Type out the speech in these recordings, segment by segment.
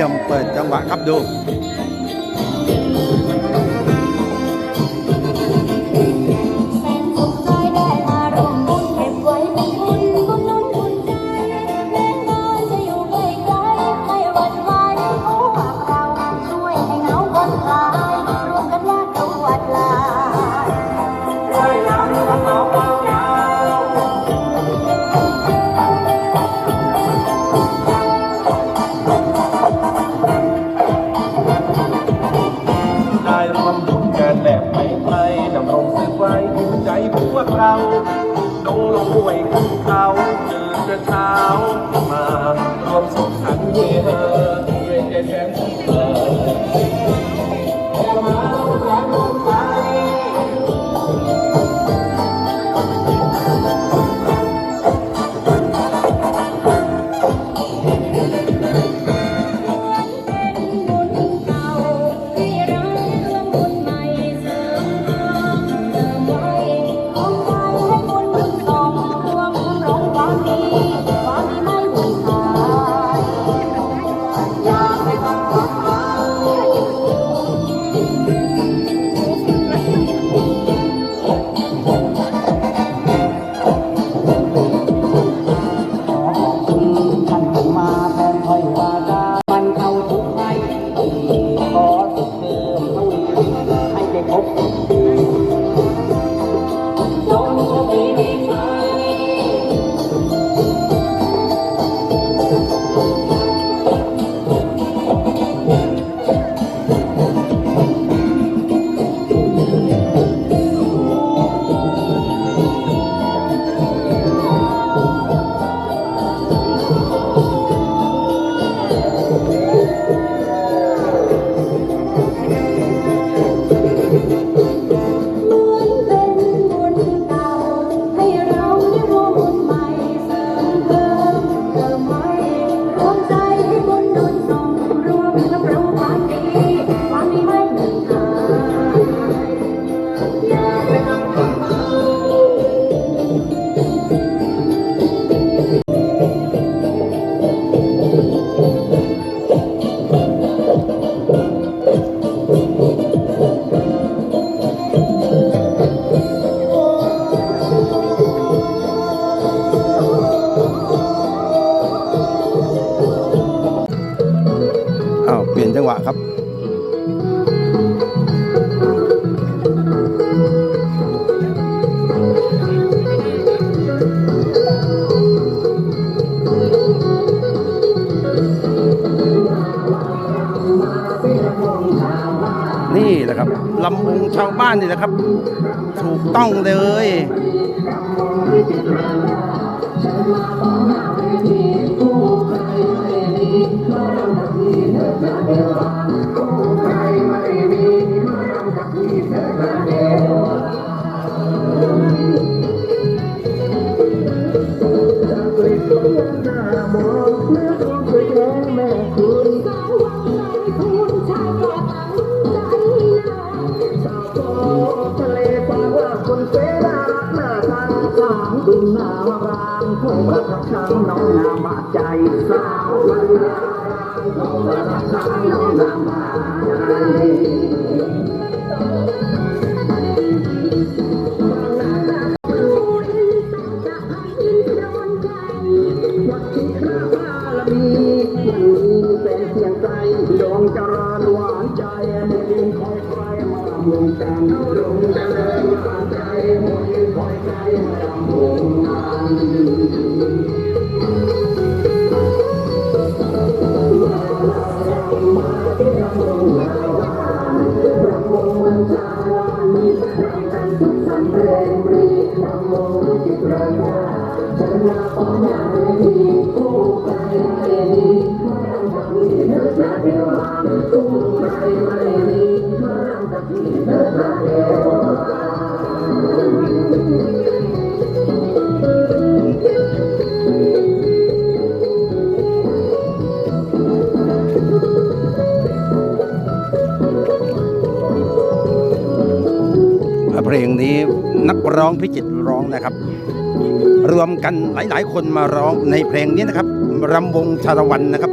เหลี่ยมเปิดจังหวะครับดูามาร่วมส่งสัญญา นี่แหละครับลำวงชาวบ้านนี่แหละครับ ถูกต้องเลย มบาใจสาวบึงหน้ารางคงประทับางน้องงามใจ เพลงนี้นักร้องพิจิตรร้องนะครับ รวมกันหลาย ๆ คนมาร้องในเพลงนี้นะครับรำวงชาละวันนะครับ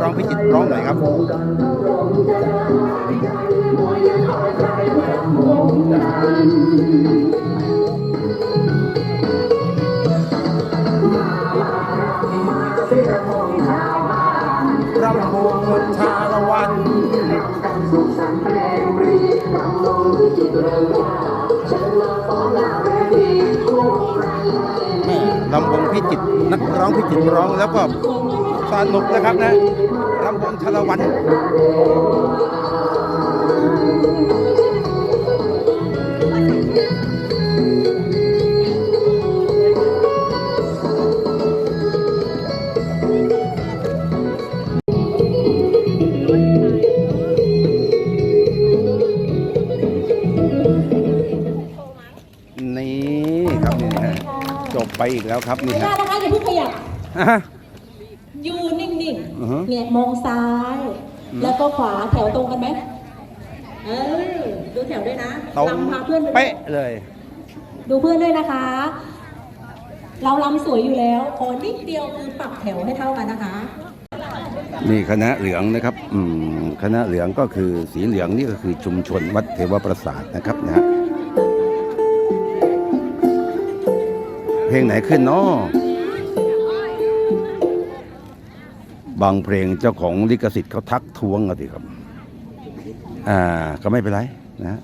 ร้องพิจิตรร้องหน่อยครับรำวงชาละวันลำวงพิจิตรนักร้องพิจิตรร้องแล้วก็สนุกนะครับนะลำวง ชาละวันนี่ครับนี่ฮะจบไปอีกแล้วครับนี่ไม่ฮะได้นะคะอย่าเพิ่งขยับ อะ ยืนนิ่ง อือฮึ ๆเนี่ยมองซ้าย แล้ว ก็ขวาแถวตรงกันไหมเออดูแถวด้วยนะตรงลำพาเพื่อนไปด้วยเป๊ะเลย ดูเพื่อนด้วยนะคะ เราลำสวยอยู่แล้วขอนิดเดียวคือปรับแถวให้เท่ากันนะคะ นี่คณะเหลืองนะครับ อืมคณะเหลืองก็คือสีเหลืองนี่ก็คือชุมชนวัดเทวประสาทนะครับนะฮะเพลงไหนขึ้นเนาะ บางเพลงเจ้าของลิขสิทธิ์เขาทักท้วงอะสิครับ อ่าก็ไม่เป็นไรนะ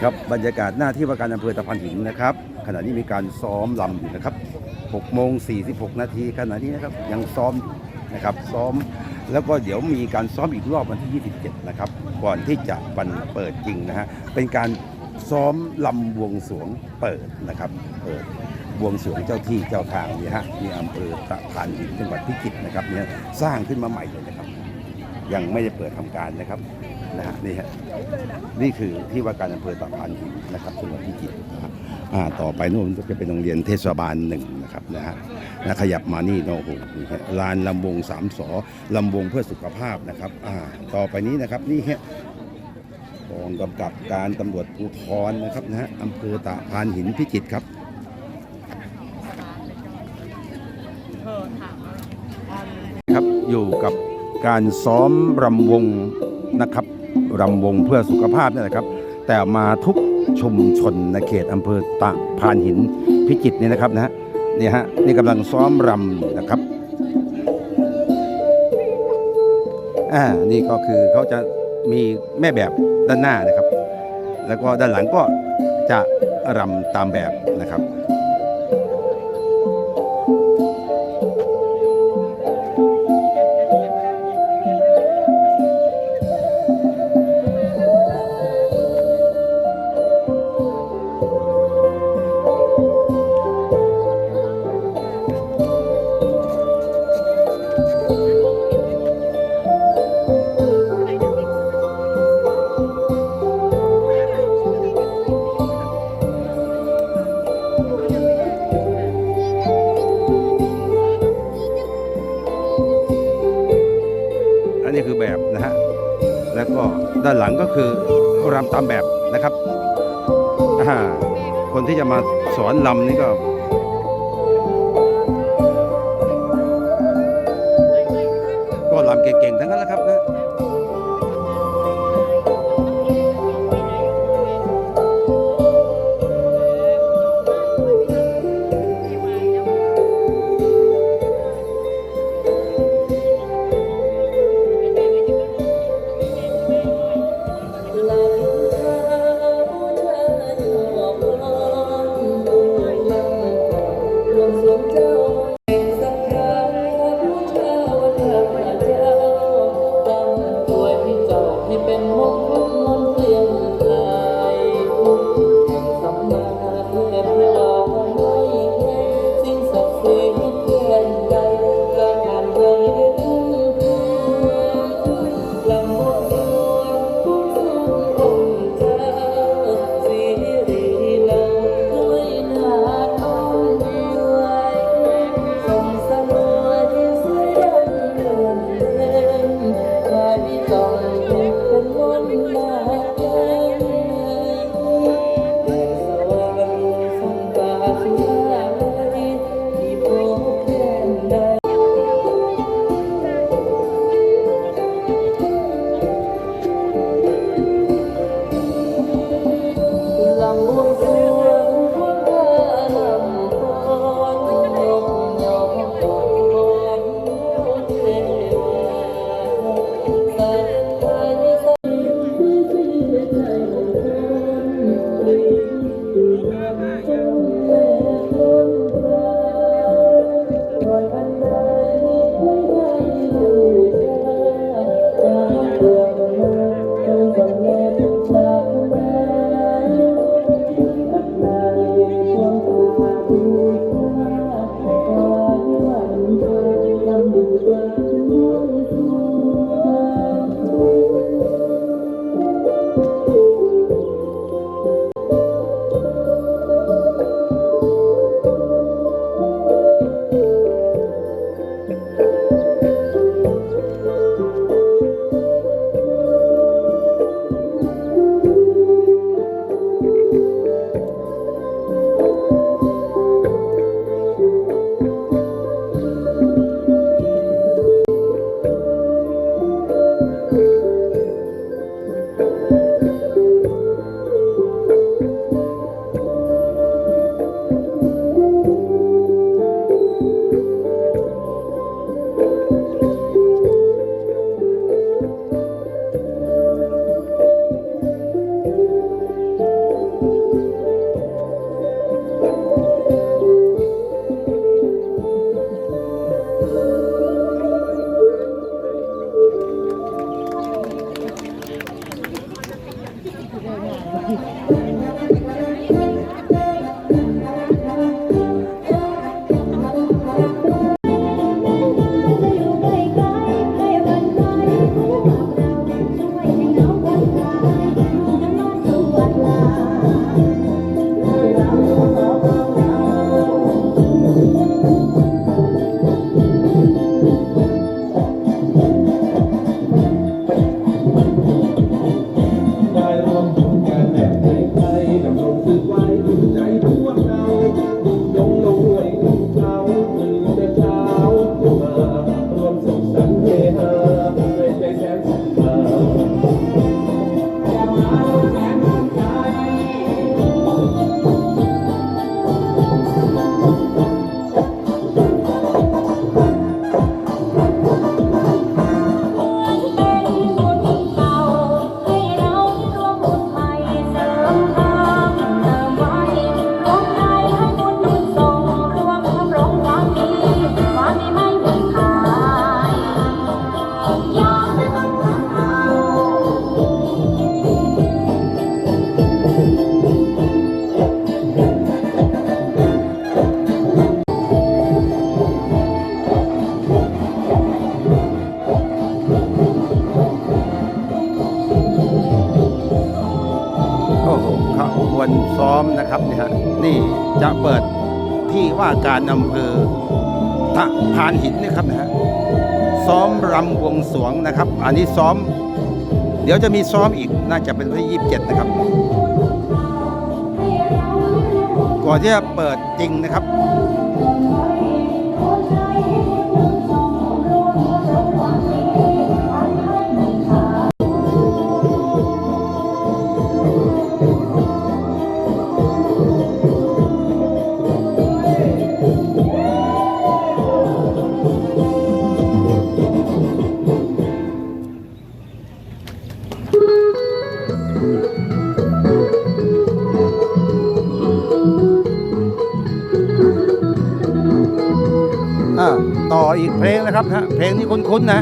ครับบรรยากาศหน้าที่ว่าการอำเภอตะพันหินนะครับ ขณะนี้มีการซ้อมลำอยู่นะครับ6โมง46 นาทีขณะนี้นะครับยังซ้อมนะครับซ้อม แล้วก็เดี๋ยวมีการซ้อมอีกรอบวันที่ 27 นะครับ ก่อนที่จะวันเปิดจริงนะฮะ เป็นการซ้อมลำบวงสวงเปิดนะครับ เปิดบวงสวงเจ้าที่เจ้าทางนี่ฮะมีอำเภอตะพานหินจังหวัดพิจิตรนะครับเนี่ยสร้างขึ้นมาใหม่เลยนะครับ ยังไม่ได้เปิดทำการนะครับ นะฮะนี่ฮะนี่คือที่ว่าการอำเภอตะพานหินนะครับจังหวัดพิจิตรนะครับอ่าต่อไปนู่นจะเป็นโรงเรียนเทศบาลหนึ่งนะครับนะฮะนะขยับมานี่นะโอ้โหนี่ฮะลานลำวงสามสอลำวงเพื่อสุขภาพนะครับอ่าต่อไปนี้นะครับนี่ฮะกองกำกับการตำรวจภูธรนะครับนะฮะอำเภอตะพานหินพิจิตรครับครับอยู่กับการซ้อมรำวงนะครับ รำวงเพื่อสุขภาพนี่แหละครับ แต่มาทุกชุมชนในเขตอำเภอตะพานหินพิจิตรนี่นะครับนะฮะนี่ฮะนี่กำลังซ้อมรำนะครับอ่านี่ก็คือเขาจะมีแม่แบบด้านหน้านะครับ แล้วก็ด้านหลังก็จะรำตามแบบ อันนี้คือแบบนะฮะแล้วก็ด้านหลังก็คือรำตามแบบนะครับอ่าคนที่จะมาสอนลำนี่ก็ก็ลำเก่งๆทั้งนั้นแหละครับนะ อำเภอทะพานหินนะครับนะฮะซ้อมรำวงสวงนะครับ อันนี้ซ้อม เดี๋ยวจะมีซ้อมอีกน่าจะเป็นพี่ที่27 นะครับ ก่อนที่จะเปิดจริงนะครับับนะเพลงนี้คุ้นๆนะ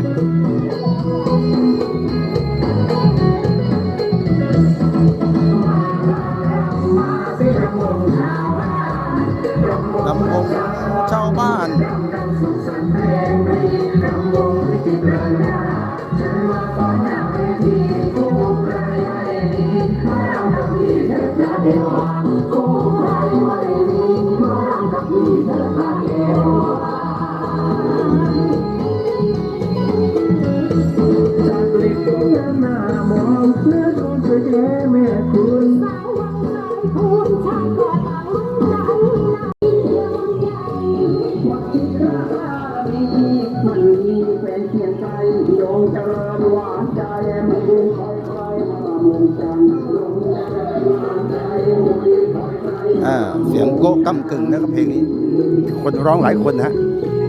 หลายคนนะ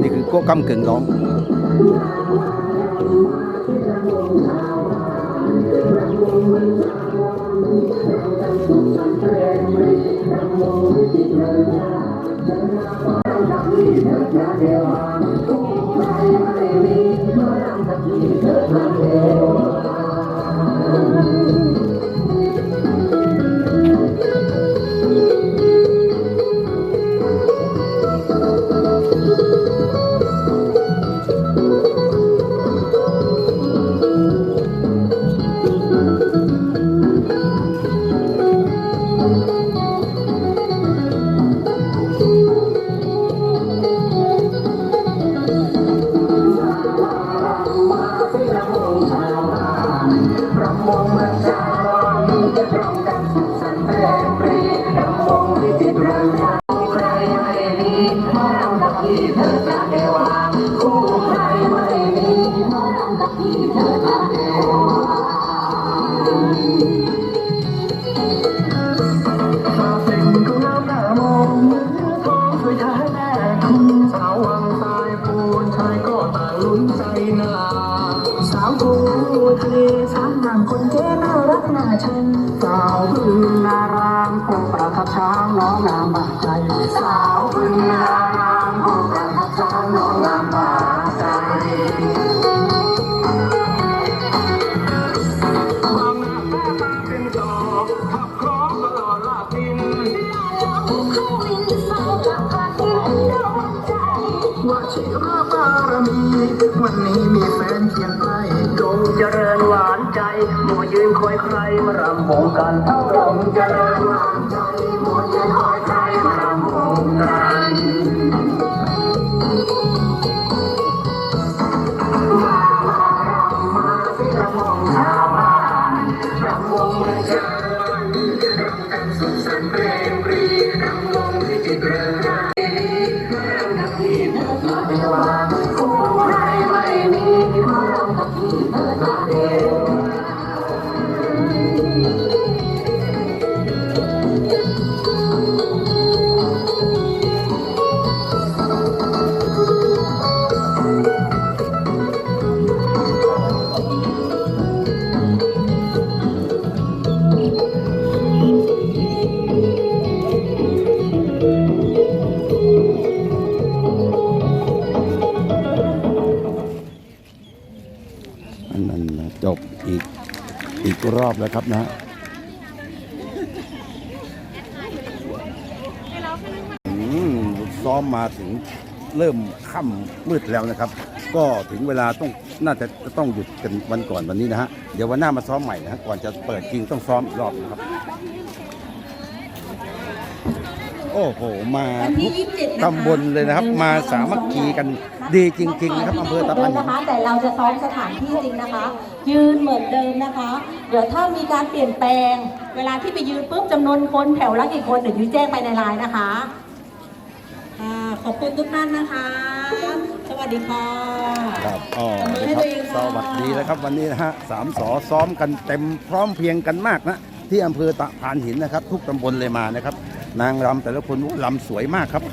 นี่คือก้กั้มเก่งร้อง สาวบึงนาน้ประทับช้างน้องงามบาใจความหนักมเป็นดอกขับคล้องตลอดลาตินว่าชิระบารมี วันนี้มีแฟนเพียงไม่จงเริญหวานใจมัวยืนคอยใครมารำวงกันเท่ารงเจริญ เริ่มค่ำมืดแล้วนะครับ ก็ถึงเวลาต้องน่าจะต้องหยุดกันวันก่อนวันนี้นะฮะเดี๋ยววันหน้ามาซ้อมใหม่นะฮะก่อนจะเปิดจริงต้องซ้อมอีกรอบนะครับ โอ้โหมาวันทุที่ก27นะคะตำบลเลยนะครับ มาสามัคคีกันดีจริง ๆ นะครับอำเภอตะพันหินนะคะ แต่เราจะซ้อมสถานที่จริงนะคะ ยืนเหมือนเดิมนะคะ เดี๋ยวถ้ามีการเปลี่ยนแปลง เวลาที่ไปยืนปุ๊บจำนวนคนแถวละกี่คนเดี๋ยวยุ้ยแจ้งไปในไลน์นะคะค่ะ ขอบคุณทุกท่านนะคะ สวัสดีค่ะครับอ๋อขอบคุณครับให้ตัวเองสค่ะวัสดีนะครับวันนี้นะฮะสามสอซ้อมกันเต็มพร้อมเพรียงกันมากนะ ที่อำเภอตะพานหินนะครับ ทุกตำบลเลยมานะครับ นางรำแต่ละคนลำสวยมากครับ